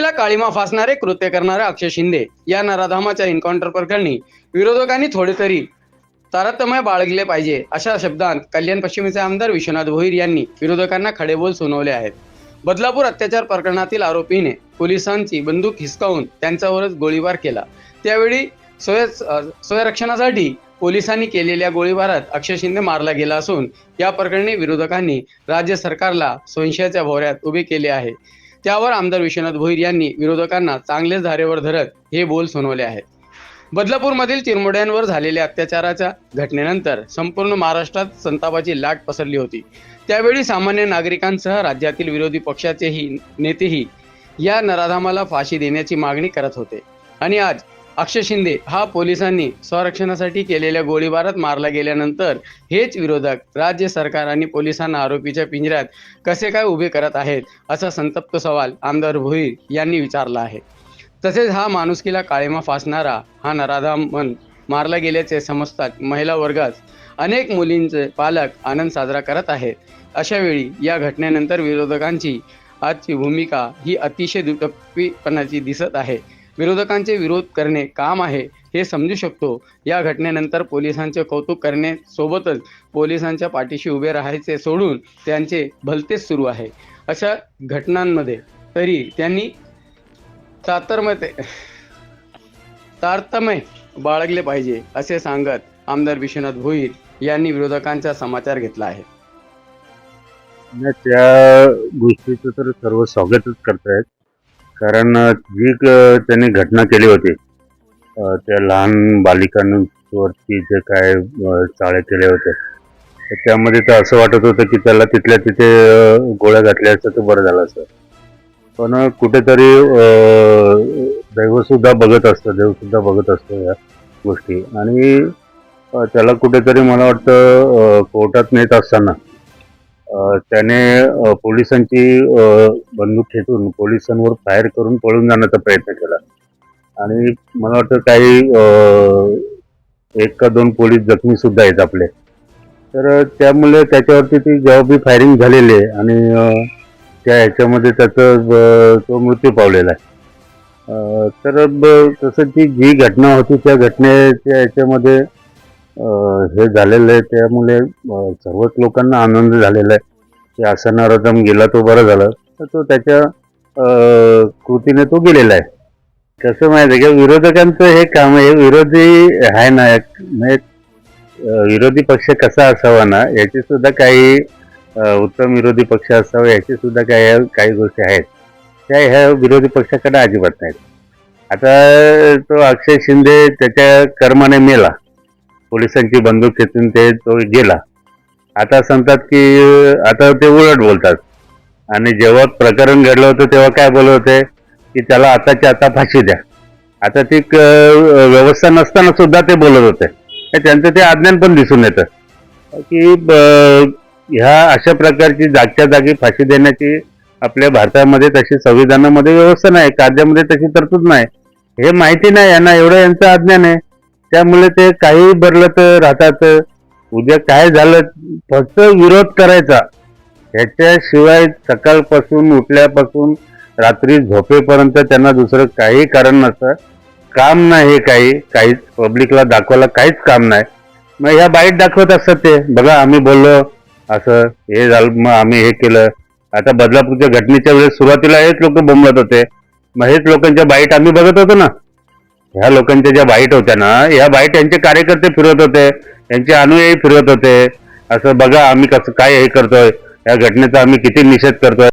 माणुसकीला काळीमा फासणारे कृत्य करणारे अक्षय शिंदे या नराधामाच्या एन्काउंटर प्रकरणी विरोधकांनी थोडे तरी तारतम्य बाळगले पाहिजे अशा शब्दांत कल्याण पश्चिमेचे आमदार विश्वनाथ भोईर यांनी विरोधकांना खडेबोल सुनावले आहेत. बदलापूर अत्याचार प्रकरणातील आरोपीने पोलिसांची बंदूक हिसकावून त्यांच्यावरच गोळीबार केला. त्यावेळी स्वय स्वयरक्षणासाठी पोलिसांनी केलेल्या गोळीबारात अक्षय शिंदे मारला गेला असून या प्रकरणी विरोधकांनी राज्य सरकारला संशयाच्या भोवऱ्यात उभे केले आहे. त्यावर आमदार विश्वनाथ भोईर यांनी विरोधकांना चांगलेच धारेवर धरत हे बोल सुनवले आहेत. बदलापूरमधील चिरमुड्यांवर झालेल्या अत्याचाराच्या घटनेनंतर संपूर्ण महाराष्ट्रात संतापाची लाट पसरली होती. त्यावेळी सामान्य नागरिकांसह राज्यातील विरोधी पक्षाचेही नेतेही या नराधामाला फाशी देण्याची मागणी करत होते. आणि आज अक्षय शिंदे हा पोलिसांनी संरक्षणासाठी केलेल्या गोळीबारात मारला गेल्यानंतर हेच विरोधक राज्य सरकार आणि पोलिसांना आरोपीच्या पिंजऱ्यात कसे काय उभे करत आहेत असा संतप्त सवाल आमदार भोईर यांनी विचारला आहे. तसेच हा माणुसकीला काळीमा फासणारा हा नराधाम मन मारला गेल्याचे समजतात महिला वर्गात अनेक मुलींचे पालक आनंद साजरा करत आहेत. अशा वेळी या घटनेनंतर विरोधकांची आजची भूमिका ही अतिशय दुटप्पीपणाची दिसत आहे. विरोधकांचे विरोध करणे काम आहे हे समजू शकतो. या घटनेनंतर पोलिसांचे कौतुक करणे सोबतच पोलिसांच्या पाठीशी उभे राहायचे सोडून त्यांचे भलतेच सुरू आहे. अशा घटनांमध्ये तरी त्यांनी तातरमय तारतम्य बाळगले पाहिजे असे सांगत आमदार विश्वनाथ भोईर यांनी विरोधकांचा समाचार घेतला आहे. त्या गोष्टीचं तर सर्व स्वागतच करतायत. कारण जी क- त्यांनी घटना केली होती त्या लहान बालिकांवरती जे काय चाळे केले होते त्यामध्ये तर असं वाटत होतं की त्याला तिथल्या तिथे गोळ्या घातल्या असतं तर बरं झालं असतं. पण कुठेतरी दैवसुद्धा बघत असतं देवसुद्धा बघत असतो या गोष्टी. आणि त्याला कुठेतरी मला वाटतं कोर्टात नेत असताना त्याने पोलिसांची बंदूक खेचून पोलिसांवर फायर करून पळून जाण्याचा प्रयत्न केला. आणि मला वाटतं काही एक का दोन पोलीस जखमी सुद्धा आहेत आपले. तर त्यामुळे त्याच्यावरती ती जेव्हा बी फायरिंग झालेली आहे आणि त्या ह्याच्यामध्ये त्याचं तो मृत्यू पावलेला आहे. तर ब- तसं ती जी घटना होती त्या घटनेच्या ह्याच्यामध्ये हे झालेलं आहे त्यामुळे सर्वच लोकांना आनंद झालेला आहे. की असा नरोदम गेला तो बरं झालं तर तो त्याच्या कृतीने तो गेलेला आहे. कसं माहिती आहे का विरोधकांचं हे काम आहे विरोधी आहे ना एक- विरोधी पक्ष कसा असावा ना याची सुद्धा काही उत्तम विरोधी पक्ष असावा याची सुद्धा काही काही गोष्टी आहेत. त्या ह्या विरोधी पक्षाकडे अजिबात नाहीत. आता तो अक्षय शिंदे त्याच्या कर्माने मेला. पोलिसांची बंदूक खेचून ते तो गेला. आता सांगतात की आता ते उलट बोलतात. आणि जेव्हा प्रकरण घडलं होतं तेव्हा काय बोलत होते? की त्याला आताच्या आता फाशी द्या. आता ती क- व्यवस्था नसताना सुद्धा ते बोलत होते. हे त्यांचं ते अज्ञान पण दिसून येतं. की ब- ह्या अशा प्रकारची जागच्या जागी फाशी देण्याची आपल्या भारतामध्ये तशी संविधानामध्ये व्यवस्था नाही कायद्यामध्ये तशी तरतूद नाही. हे माहिती नाही यांना एवढं यांचं अज्ञान आहे. त्यामुळे ते काही बरलत राहतात. उद्या काय झालं फक्त विरोध करायचा. ह्याच्याशिवाय सकाळपासून उठल्यापासून रात्री झोपेपर्यंत त्यांना दुसरं काही कारण नसतं. काम नाही हे काही. काहीच पब्लिकला दाखवायला काहीच काम नाही. मग ह्या बाईट दाखवत असतात ते. बघा आम्ही बोललो असं हे झालं मग आम्ही हे केलं. आता बदलापूरच्या घटनेच्या वेळेस सुरुवातीला हेच लोक बोंबलत होते. मग हेच लोकांच्या बाईट आम्ही बघत होतो ना. ह्या लोकांच्या ज्या बाईट होत्या ना ह्या बाईट यांचे कार्यकर्ते फिरवत होते यांचे अनुयायी फिरवत होते. असं बघा आम्ही कसं काय हे करतोय या घटनेचा आम्ही किती निषेध करतोय.